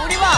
ഓടിവാ